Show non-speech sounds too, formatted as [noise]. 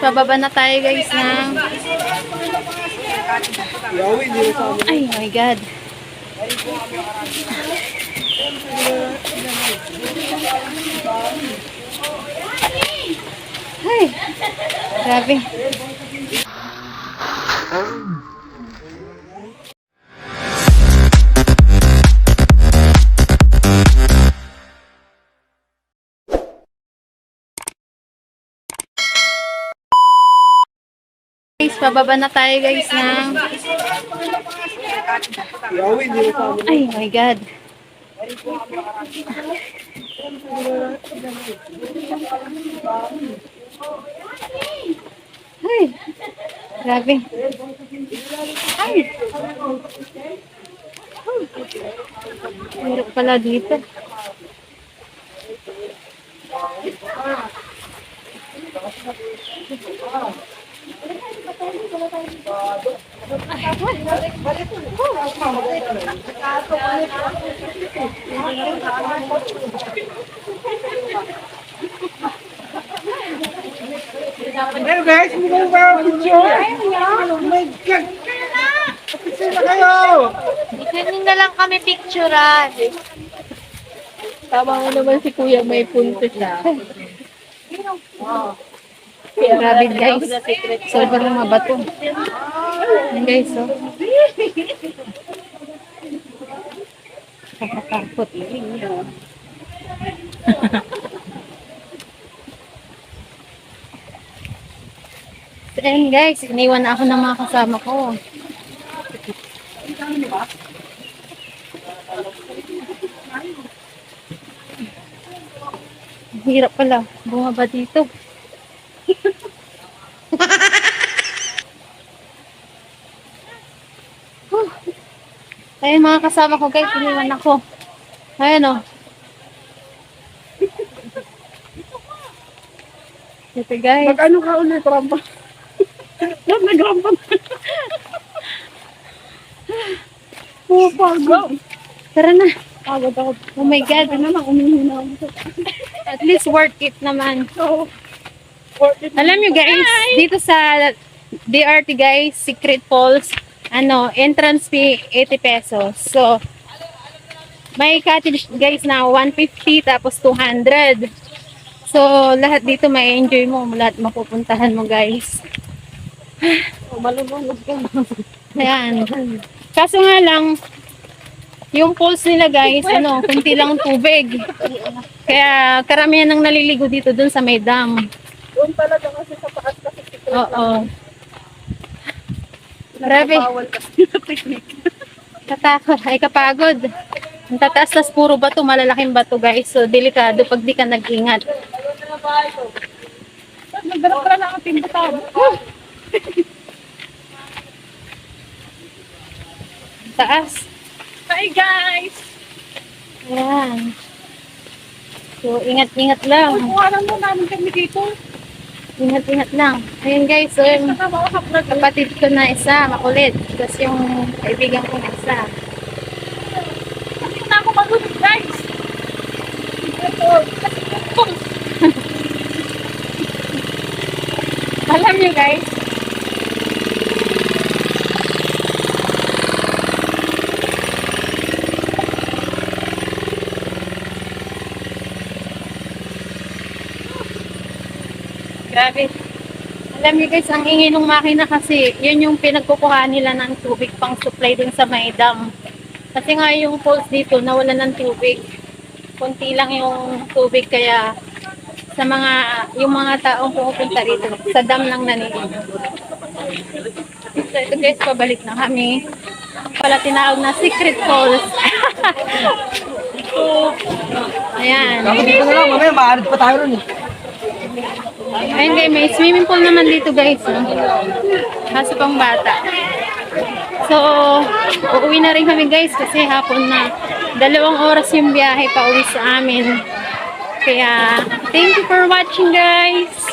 pababa na tayo guys ng... Ay my God. Ay, grabe. Guys, pababa na tayo guys ng... Ay my God. Ay, grabe. Ay. Hirap pala dito. Hey guys, hindi kayo ba picture? Oh my God! Picture na kayo! Ganyan na lang kami picturean. Tama mo naman si Kuya, may punto siya. Grabe guys. Sobrang mabato. Yan guys, oh. Kakatakot. [laughs] Ayan guys, iniwan na ako ng mga kasama ko. Hirap pala. Bumaba dito. Ayun mga kasama ko guys, iniwan ako. Ayan o. Ito guys. Mag-ano ka ulit, rampa? Yan, nag-rampa na. Oh, pagod. Tara na. Pagod ako. Oh my God. Ano na, umihi na ako. At least worth it naman. So, worth it. Alam nyo guys, dito sa DRT guys, Secret Falls, ano, entrance fee 80 pesos. So, may cottage guys na 150 tapos 200. So, lahat dito may enjoy mo, lahat mapupuntahan mo guys. Malulunod ka. Ayan. Kaso nga lang, yung pools nila guys, ano, kunti lang tubig. Kaya karamihan ng naliligo dito dun sa may dam. Doon talaga kasi sa taas kasi si Oo. Grabe. Bawal kasi na technique. Katakot. Ay, kapagod. Ang tataas tas puro bato, malalaking bato guys. So, delikado pag di ka nag-ingat. Nagdala pala na ang timba tao. Taas. Hi guys! Ayan. So, ingat-ingat lang. Kuhanan mo namin kami dito. Ingat-ingat lang. Ayun guys, so yung Nakakausap na kapatid ko na isa, makulit. Tapos yung kaibigan ko na isa. Hindi na ako malunod guys! [laughs] Alam niyo guys, Grabe. Alam niyo guys, ang ingay ng makina kasi, yun yung pinagkukuha nila ng tubig pang supply dun sa may dam. Kasi nga yung falls dito, nawala ng tubig. Kunti lang yung tubig kaya sa mga, yung mga taong pumupunta dito, sa dam lang naniligo. So ito guys, pabalik na kami. Pala tinawag na Secret Falls. [laughs] Ayan. dito na lang, mamaya maarid pa tayo ron eh. Ayun guys, may swimming pool naman dito guys. No? Kaso pang bata. So, uuwi na rin kami guys kasi hapon na. Dalawang oras yung biyahe pa uwi sa amin. Kaya, thank you for watching guys.